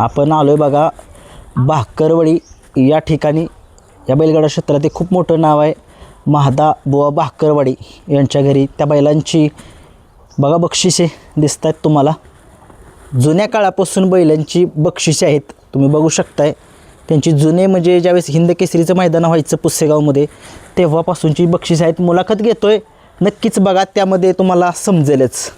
आपण आलो आहे बघा भाकरवडी या ठिकाणी. या बैलगाडा क्षेत्रात एक खूप मोठं नाव आहे महादा बुवा भाकरवाडी यांच्या घरी. त्या बैलांची बघा बक्षिसे दिसत आहेत तुम्हाला. जुन्या काळापासून बैलांची बक्षिसे आहेत तुम्ही बघू शकताय. त्यांची जुने म्हणजे ज्यावेळेस हिंद केसरीचं मैदान व्हायचं पुसेगावमध्ये तेव्हापासूनची बक्षिसे आहेत. मुलाखत घेतोय नक्कीच बघा त्यामध्ये तुम्हाला समजेलच.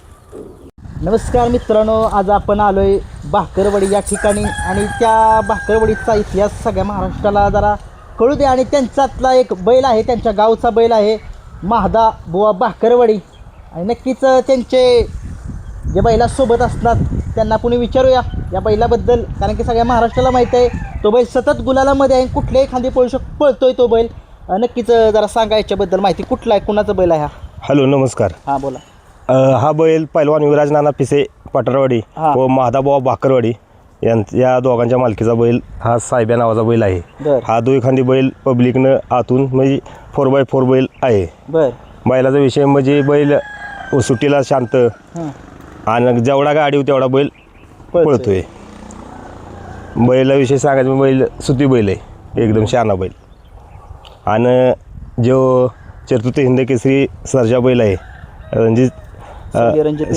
नमस्कार मित्रांनो आज आपण आलोय भाकरवडी या ठिकाणी. आणि त्या भाकरवडीचा इतिहास सगळ्या महाराष्ट्राला जरा कळू दे. आणि त्यांच्यातला एक बैल आहे त्यांच्या गावचा बैल आहे महादा बुवा भाकरवडी. आणि नक्कीच त्यांचे जे बैलासोबत असतात त्यांना कुणी विचारूया या बैलाबद्दल. कारण की सगळ्या महाराष्ट्राला माहीत आहे तो बैल सतत गुलालामध्ये आहे. कुठल्याही खांदी पळू शक पळतोय तो बैल. नक्कीच जरा सांगा याच्याबद्दल माहिती. कुठला आहे कुणाचा बैल आहे हा? हॅलो नमस्कार. हां बोला. अ, हा बैल पैलवान युवराज नाना पिसे पठारवाडी हा. व महादाबावा बाकरवाडी यां या दोघांच्या मालकीचा बैल हा साहेब्या नावाचा बैल आहे. बर. हा दुईखांदी बैल पब्लिकनं आतून म्हणजे फोर बाय फोर बैल आहे. बर. बैलाचा विषय म्हणजे बैल सुट्टीला शांत हां. आणि जेवढा गाडी होती तेवढा बैल पळतोय. पळतोय. बैलाविषयी सांगायचं म्हणजे बैल सुती बैल आहे. एकदम शहाणा बैल. आणि जो चतुर्थ हिंद केसरी सरजा बैल आहे. रणजित सर्जे रणजित.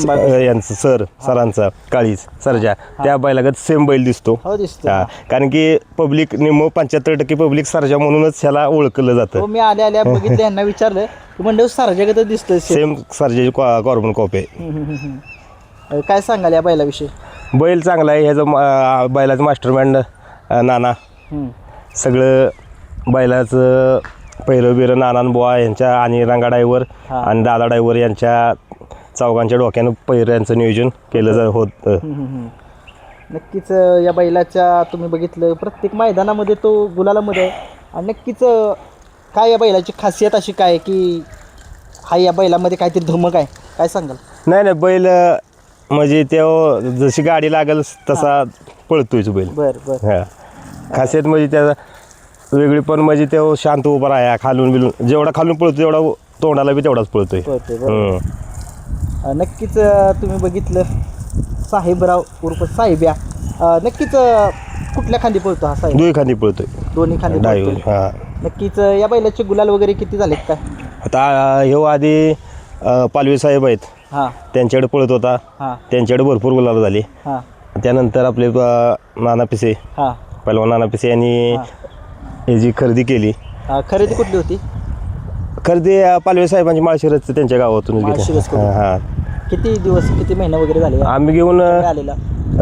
यांचं सर सरांचा काळीज सरजा त्या बैलागत सेम बैल दिसतो हो दिसतो हा कारण की पब्लिक निम पंच्याहत्तर टक्के पब्लिक सरजा म्हणूनच ह्याला ओळखलं हो जातं मी आल्या आल्या बघितलं यांना विचारलं की म्हणजे सारख्यागत दिसतंय सेम. सेम सरजाची कॉर्बन कॉपी आहे हम्म, हम्म, हम्म. अं, काय सांगाल या बैलाविषयी बैल चांगला आहे ह्याचं मा- बैलाचं मास्टरमँड नाना हम्म. सगळं बैलाचं पहिलं बिरं नानान बुवा यांच्या आणि रंगा डायव्हर हा. आणि दादा डायव्हर यांच्या चौघांच्या डोक्यानं पहिऱ्यांचं नियोजन केलं जात होतं. नक्कीच या बैलाच्या तुम्ही बघितलं प्रत्येक मैदानामध्ये तो गुलालामध्ये आहे. आणि नक्कीच काय या बैलाची खासियत अशी काय की हा या बैलामध्ये काहीतरी धमक आहे? काय सांगाल? नाही नाही बैल म्हणजे तो जशी गाडी लागेल तसा पळतोयच बैल. बर बर. हा. खासियत म्हणजे त्याचा वेगळी पण म्हणजे तो शांत उभा राहा खालून बिलून जेवढा खालून पळतो तेवढा तोंडाला बी तेवढाच पळतोय. पळतोय, बरोबर. हम्म. नक्कीच तुम्ही बघितलं. साहेबराव उर्फ साहेब्या. नक्कीच कुठल्या खांदी पळतो हा साहेब? दुई खांदी पळतोय. दोन्ही खांदी. हा. नक्कीच या बैलाचे गुलाल वगैरे किती झालेत काय? आता ह्यो आधी अ, पालवे साहेब आहेत. हां. त्यांच्याकडे पळत होता. हां. त्यांच्याकडे भरपूर गुलाल झाली. हां. त्यानंतर आपले अ, नाना पिसे. हां. पहिलवान नाना पिसे यांनी हां. ही जी खरेदी केली. अं, खरेदी कुठली होती? खरेदी अ, पालवे साहेबांची माळशिरस त्यांच्या माळशिरसकडून. हां किती दिवस किती महिने वगैरे झाले? आम्ही घेऊन अ, आलेला?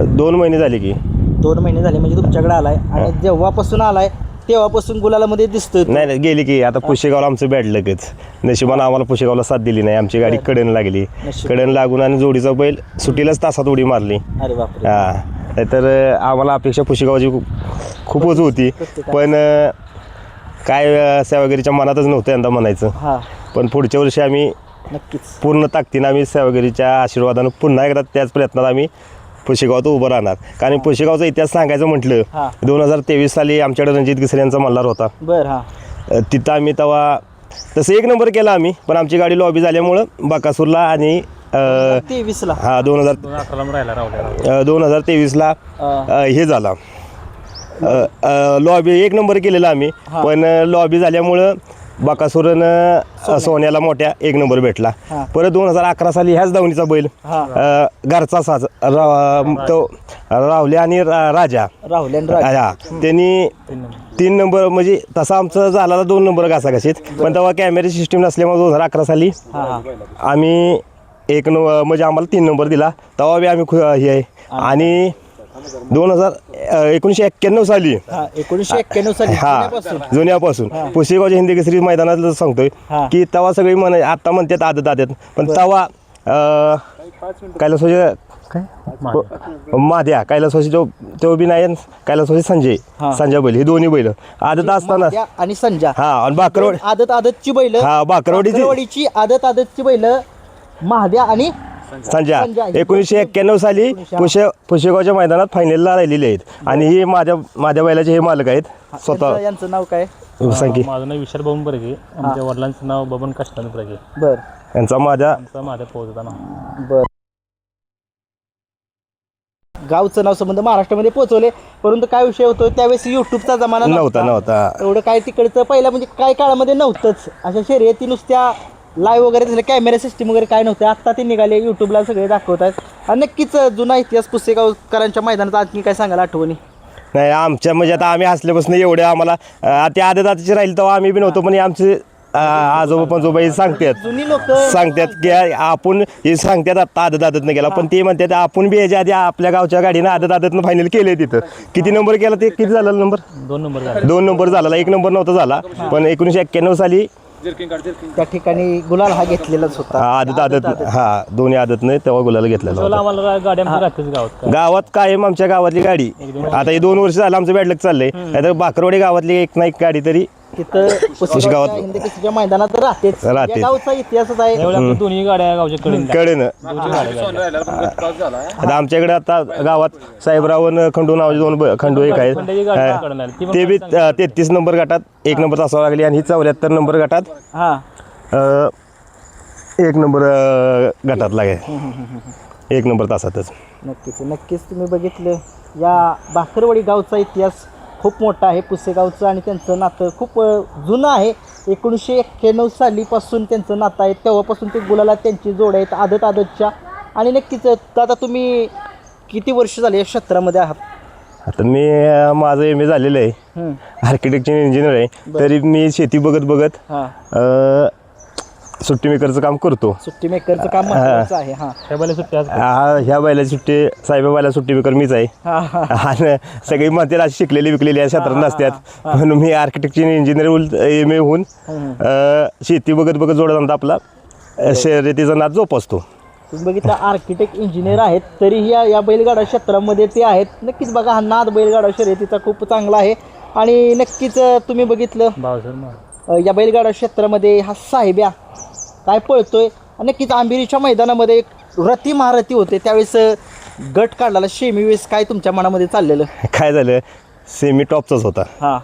दोन महिने झाले की. दोन महिने झाले म्हणजे तुमच्याकडे आलाय. आणि जेव्हापासून आलाय तेव्हापासून गुलालामध्ये दिसतोय. नाही नाही गेली की. आता पुशेगावला आमचं बॅड लगेच. नशिबानं आम्हाला पुशेगावला साथ दिली नाही. आमची गाडी. कडेन लागली. नशीब. कडेन लागून आणि जोडीचा बैल सुट्टीलाच तासात उडी मारली. अरे बापरे. हा. नाहीतर अ, आम्हाला अपेक्षा पुशेगावची खूप- खूपच होती. पण अ, काय अ, सेवागिरीच्या मनातच नव्हतं यंदा म्हणायचं. हां. पण पुढच्या वर्षी आम्ही नक्कीच. पूर्ण ताकदीनं आम्ही सेवागिरीच्या आशीर्वादानं पुन्हा एकदा त्याच प्रयत्नात आम्ही पुशेगावात उभं राहणार. कारण पुशेगावचा इतिहास सांगायचं म्हटलं. दोन हजार तेवीस साली आमच्याकडे रणजित गिसरे यांचा मल्हार होता. बर हां. अ, तिथं आम्ही तेव्हा तसं एक नंबर केला आम्ही पण आमची गाडी लॉबी झाल्यामुळं बाकासूरला आणि अ, तेवीसला. हा दोन हजार दोन हजार तेवीसला अ, हे झाला. लॉबी एक नंबर केलेला आम्ही. पण लॉबी झाल्यामुळं बाकासुरनं सोन्याला मोठ्या एक नंबर भेटला. परत दोन हजार अकरा साली ह्याच धावणीचा बैल घरचा साज तो राहुल आणि राज. हा. त्यांनी तीन नंबर म्हणजे तसा आमचं झाला दोन नंबर घासाघाशीत. पण तेव्हा कॅमेरा सिस्टीम नसल्यामुळे दोन हजार अकरा साली आम्ही एक न म्हणजे आम्हाला तीन नंबर दिला. तेव्हा बी आम्ही खु हे आहे. आणि दोन हजार एकोणीसशे एक्क्याण्णव साली हां एकोणीसशे एक्क्याण्णव साली हा पुण्यापासून. जुन्यापासून. पुसेगावच्या हिंदी केसरी मैदानात सांगतोय हा. की तवा सगळी म्हण आता म्हणतात आदत आदत पण तवा कैलासवासी काय माध्या तो तो बी नाही कैलासवासी संजय हा. संजय बैल हे दोन्ही बैल आदत असताना आणि संजा हा आणि बाकरवड आदत आदतची बैल हा, बाकरवडीची- बाकरवडीची आदत आदतची बैल महाद्या आणि संजय. एकोणीसशे एक्क्याण्णव साली पुशे पुशेगावच्या मैदानात फायनलला राहिलेले आहेत. आणि हे माझ्या माझ्या बैलाचे हे मालक आहेत. स्वतः. यांचं- नाव काय? सांगी माझं नाव विशाल बबन बर्गे आमच्या वडिलांचं नाव बबन कष्टान बर्गे बर. यांचा माझ्या आमचा माझा पोहोचता नाव. बर. गावचं नाव संबंध महाराष्ट्रामध्ये पोहोचवले. परंतु काय विषय होतो त्यावेळेस युट्यूबचा जमाना नव्हता. नव्हता. एवढं काय तिकडचं पहिलं म्हणजे काय काळामध्ये नव्हतंच. अशा शर्यती नुसत्या लाईव्ह वगैरे झालं कॅमेरा सिस्टीम वगैरे काय नव्हतं. आत्ता ते निघाले यूट्यूबला सगळे दाखवत आहेत आणि नक्कीच जुना इतिहास पुसेगावकरांच्या मैदानात आणखी काय सांगाल आठवणी? नाही आमच्या म्हणजे आता आम्ही असल्यापासून एवढे आम्हाला ते आदत आताचे राहील तेव्हा आम्ही बी नव्हतो पण हे आमचे आजोबा पंजोबा हे सांगतात. जुनी लोक सांगतात की आपण हे सांगतात आता आदत आदतनं गेला पण ते म्हणतात आपण बी याच्या आधी आपल्या गावच्या गाडीनं आदत आदतनं फायनल केले तिथं. किती नंबर केला ते? किती झाला नंबर दोन नंबर झाले. दोन नंबर झाला एक नंबर नव्हता झाला पण एकोणीसशे एक्क्याण्णव साली त्या ठिकाणी गुलाल हा घेतलेलाच होता. आदत आदत हा दोन्ही आदतनं तेव्हा गुलाला घेतलेला होता. आम्हाला राहतेच गावात कायम आमच्या गावातली गाडी. आता हे दोन वर्ष झालं आमचं बॅडलक चाललंय. नाहीतर बाकरवाडी गावातली एक ना एक गाडी तरी तिथं हिंद केसरीच्या मैदानात राहतेच. या गावचा इतिहासच आहे आपल्या दोन्ही गाड्या गावच्या कडे कडेनं. आता आमच्याकडे आता गावात साहेबरावन खंडू नावाचे दोन ब- खंडू एक गाडी आहेत आली. ती पण ते बी तेहतीस नंबर गटात एक नंबर तासावं लागली आणि ही चौऱ्याहत्तर नंबर गटात हा. अ, एक नंबर अ, गटात लागे एक नंबर तासातच. नक्कीच नक्कीच तुम्ही बघितलं. या भाकरवाडी गावचा इतिहास खूप मोठा आहे पुसेगावचं आणि त्यांचं नातं खूप जुनं आहे. एकोणीसशे एक्क्याण्णव सालीपासून त्यांचं नातं आहे. तेव्हापासून ते गुलाला त्यांची जोड आहेत आदत आदतच्या आणि नक्कीच आता तुम्ही किती वर्ष झाले या क्षेत्रामध्ये आहात? आता मी माझं एम ए झालेलं आहे. आर्किटेक्चर इंजिनियर आहे. तरी मी शेती बघत बघत सुट्टी मेकरचं काम करतो. सुट्टी मेकरचं काम आहे हां. बैला आज हा ह्या बैला सुट्टी साहेबाबाला सुट्टी मेकर मीच आहे. हां हां. आणि सगळी म्हणतात अशी शिकलेली विकलेली या क्षेत्रात नसतात. म्हणून मी आर्किटेक्चर इंजिनियर एम ए होऊन अ, शेती बघत बघत जोडत आणता आपला. अ, शर्यतीचा नाद जोपासतो. तुम्ही बघितलं आर्किटेक्ट इंजिनियर आहेत तरीही या या बैलगाडा क्षेत्रामध्ये ते आहेत. नक्कीच बघा हा नाद बैलगाडा शर्यतीचा खूप चांगला आहे. आणि नक्कीच अं, तुम्ही बघितलं भावसर मग अं, या बैलगाडा क्षेत्रामध्ये हा साहेब्या काय पळतोय? आणि नक्कीच आंबिरीच्या मैदानामध्ये एक रती महारथी होते. त्यावेळेस गट काढलेला शेमी वेळेस काय तुमच्या मनामध्ये चाललेलं? काय झालं? सेमी टॉपचाच होता. हां.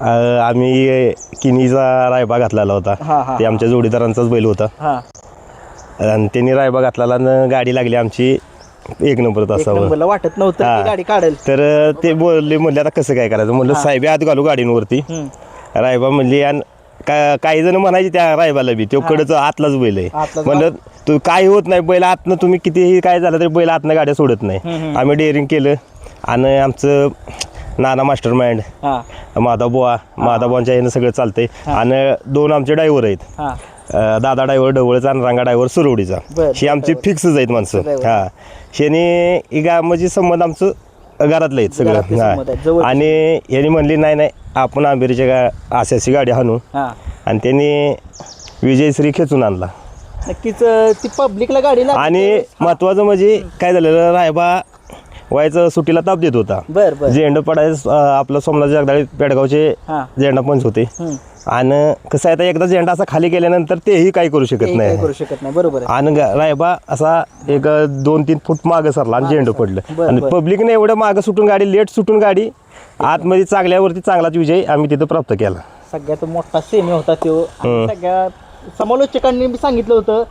अ, आम्ही किनीचा रायबा घातलेला होता. हा. ते आमच्या जोडीदारांचाच बैल होता. हां. आणि त्यांनी रायबा घातलेला आणि गाडी लागली आमची एक नंबर एक तासावर. नंबरला वाटत नव्हतं हा. गाडी काढेल. तर ते बोलले म्हणले आता कसं काय करायचं? म्हणलं साहेब आत घालू गाडींवरती. हम्म. रायबा म्हणली आणि का काही जण म्हणायचे त्या रायबाला बी तो कडच आतलाच बैल आहे. आतलाच म्हणलं तू काय होत नाही बैल आतनं तुम्ही कितीही काय झालं तरी बैल आतनं गाड्या सोडत नाही. आम्ही डेअरिंग केलं. आणि आमचं नाना मास्टर माइंड हां. माधा बुवा माधा बुवांच्या यानं सगळं चालतंय. आणि दोन आमचे ड्रायव्हर आहेत. हां. अं, दादा ड्रायव्हर ढवळचा आणि रांगा ड्रायव्हर सुरवडीचा. बरं, ही आमची फिक्सच आहेत माणसं. driver. हा. शेने इगा म्हणजे संबंध आमचं घरातलं आहेत घरातले सगळं आहेत. हा आणि यांनी म्हणली नाही नाही आपण आंबेरीच्या गा आशाची गाडी हां. आणि त्यांनी विजयश्री खेचून आणला. नक्कीच अं, ती पब्लिकला गाडी आणि. महत्वाचं म्हणजे काय झालेलं रायबा व्हायचं सुट्टीला ताप देत होता. बर बर. झेंडा पडायचं आपलं सोमनाथ जगदाळे पेडगावचे हां. झेंडा पंच होते. हम्म. आणि कसं आहे आता एकदा झेंडा असा खाली गेल्यानंतर तेही काही करू शकत नाही. करू शकत नाही. बरोबर आहे. आणि ग- रायबा असा एक दोन तीन फूट मागं सरला आणि झेंडू पडलं. बरं, आणि बरं. पब्लिकने एवढं मागं सुटून गाडी लेट सुटून गाडी आतमध्ये चांगल्यावरती चांगलाच विजय आम्ही तिथं प्राप्त केला. सगळ्यात मोठा सेमी होता तो. आणि सगळ्या समालोचकांनी बी सांगितलं होतं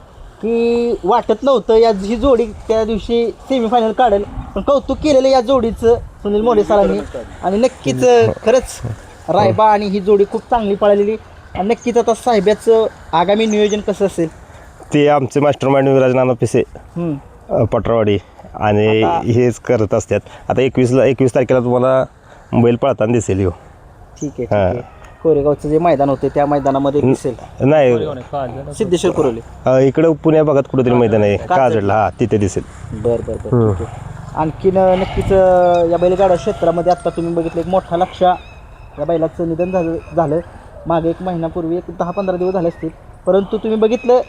की वाटत नव्हतं या ही जोडी त्या दिवशी सेमीफायनल काढेल. पण कौतुक केलेलं या जोडीचं सुनील मोरे सरांनी. आणि नक्कीच खरंच रायबा आणि ही जोडी खूप चांगली पळालेली. आणि नक्कीच आता साहेबाचं आगामी नियोजन कसं असेल? ते आमचे मास्टर माइंड विराज नाना पिसे हम्म. अ, पटरावाडी. आणि हेच करत असतात. आता एकवीसला एकवीस तारखेला तुम्हाला बैल पळताना दिसेल हो ठीक आहे ठीक आहे. कोरेगावचं जे मैदान होते त्या मैदानामध्ये दिसेल. नाही. सिद्धेश्वर कुरोले. अ, इकडं पुण्या भागात कुठेतरी मैदान आहे. काजडला हा तिथे दिसेल. बर बर बर ठीक आहे. आणखीन अं, नक्कीच अं, या बैलगाडा क्षेत्रामध्ये आता तुम्ही बघितलं एक मोठा लक्ष या बैलाचं निधन झालं झालं. मागे एक महिन्यापूर्वी एक दहा पंधरा दिवस झाले असतील. परंतु तुम्ही बघितलं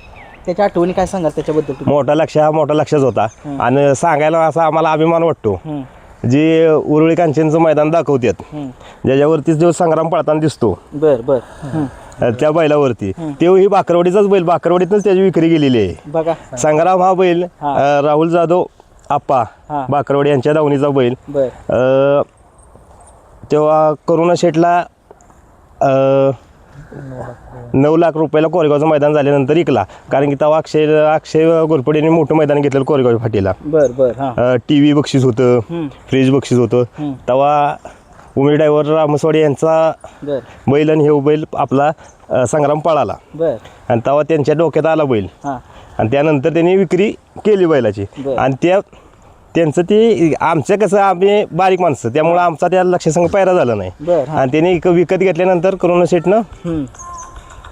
त्याच्या आठवणी काय सांगाल त्याच्याबद्दल तुम्ही? मोठा लक्ष हा मोठा लक्षच होता. आणि सांगायला असा आम्हाला अभिमान वाटतो. हम्म, जे उरुळी कांचनचं मैदान दाखवतात हम्म. ज्याच्यावरती जो संग्राम पळताना दिसतो. बर बर. हम्म. अ, त्या बैलावरती. तेव्हा ही बाकरवाडीचाच बैल बाकरवाडीतच त्याची विक्री गेलेली आहे. बघा. संग्राम हा बैल. अ, राहुल जाधव आप्पा हा. बाकरवाडी यांच्या दावणीचा बैल. बर. अ, तेव्हा करुणा शेठला अ, नऊ लाख रुपयाला कोरेगावचं मैदान झाल्यानंतर इकला. कारण की तेव्हा अक्षय अक्षय घोरपडे यांनी मोठं मैदान घेतलेलं कोरेगाव फाटीला. बर बर टी व्ही बक्षीस होतं फ्रीज बक्षीस होतं. तेव्हा उमेश ड्रायव्हर रामसवाडी यांचा बैल आणि हे बैल आपला संग्राम पळाला. आणि तेव्हा त्यांच्या डोक्यात आला बैल. आणि त्यानंतर त्यांनी विक्री केली बैलाची. आणि त्या त्यांचं ते आमचं कसं आम्ही बारीक माणसं त्यामुळं आमचा त्या लक्षासंग पैरा झाला नाही. बरं हां. आणि त्यांनी इक- विकत घेतल्यानंतर करोना सेटनं हम्म,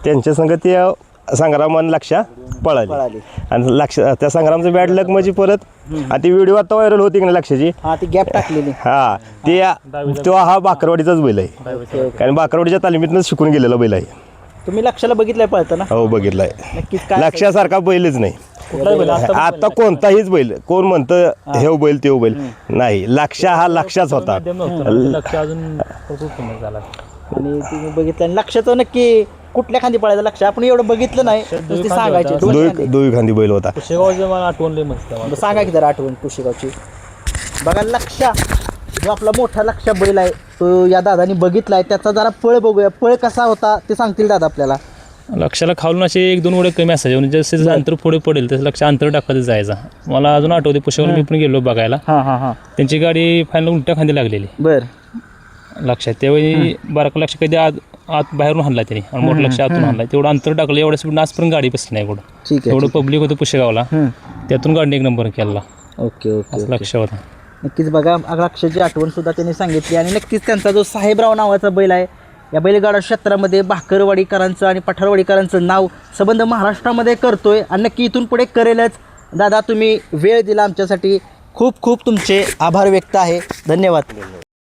त्यांच्या संग ते संग्रामान लक्षा पळाली. पळाली. आणि लक्ष त्या संग्रामचं बॅड लक म्हणजे परत आणि ती व्हिडिओ आता व्हायरल होती की नाही लक्षाची हां ती गॅप टाकलेली. हा ते हा. बाकरवाडीचाच बैल आहे. Okay, okay. कारण बाकरवाडीच्या तालमीतनंच शिकून गेलेला बैल आहे. तुम्ही लक्षाला बघितलंय पळताना? हो बघितलाय. नक्कीच काय लक्षासारखा बैलच नाही. कुठलाही बैल आता आता कोणताहीच बैल. कोण म्हणतं हे. बैल ते बैल. नाही लक्ष हा लक्षाच होता. मध्यम नव्हतं लक्ष अजून झाला. आणि तुम्ही बघितलं आणि लक्षाचं नक्की कुठल्या खांदी पळायचं? लक्ष आपण एवढं बघितलं नाही. नुसती सांगायचे. दोन खांदी. दोई खांदी बैल होता. शेगावचं मला आठवण लई मस्त आहे. बरं, सांगा की जरा आठवण कुशेगावची बघा लक्ष जो आपला मोठा लक्ष बैल आहे तो या दादानी बघितलाय. त्याचा जरा पळ बघूया. पळ कसा होता ते सांगतील दादा आपल्याला. लक्षाला खालून असे एक दोन उड्या कमी असायचे. म्हणजे जसे जसं अंतर पुढे पडेल तसं लक्ष अंतर टाकत जायचा. मला अजून आठवते पुष्कळ मी पण गेलो बघायला. हां हां हां. त्यांची गाडी फायनल उलट्या खांदी लागलेली. बर. लक्षात त्यावेळी बारका लक्ष कधी आत आत बाहेरून हाणला त्यांनी. आणि मोठं लक्ष आतून हाणला तेवढं अंतर टाकलं. एवढ्या स्पीड आजपर्यंत गाडी बसली नाही एवढं पब्लिक होतं पुशेगावला. त्यातून गाडी एक नंबर केला. ओके ओके लक्ष होतं. नक्कीच बघा लक्षाची आठवण सुद्धा त्यांनी सांगितली. आणि नक्कीच त्यांचा जो साहेबराव नावाचा बैल आहे या बैलगाडा क्षेत्रामध्ये भाकरवाडीकरांचं आणि पठारवाडीकरांचं नाव संबंध महाराष्ट्रामध्ये करतो आहे आणि नक्की इथून पुढे करेलच. दादा तुम्ही वेळ दिला आमच्यासाठी. खूप खूप तुमचे आभार व्यक्त आहे. धन्यवाद.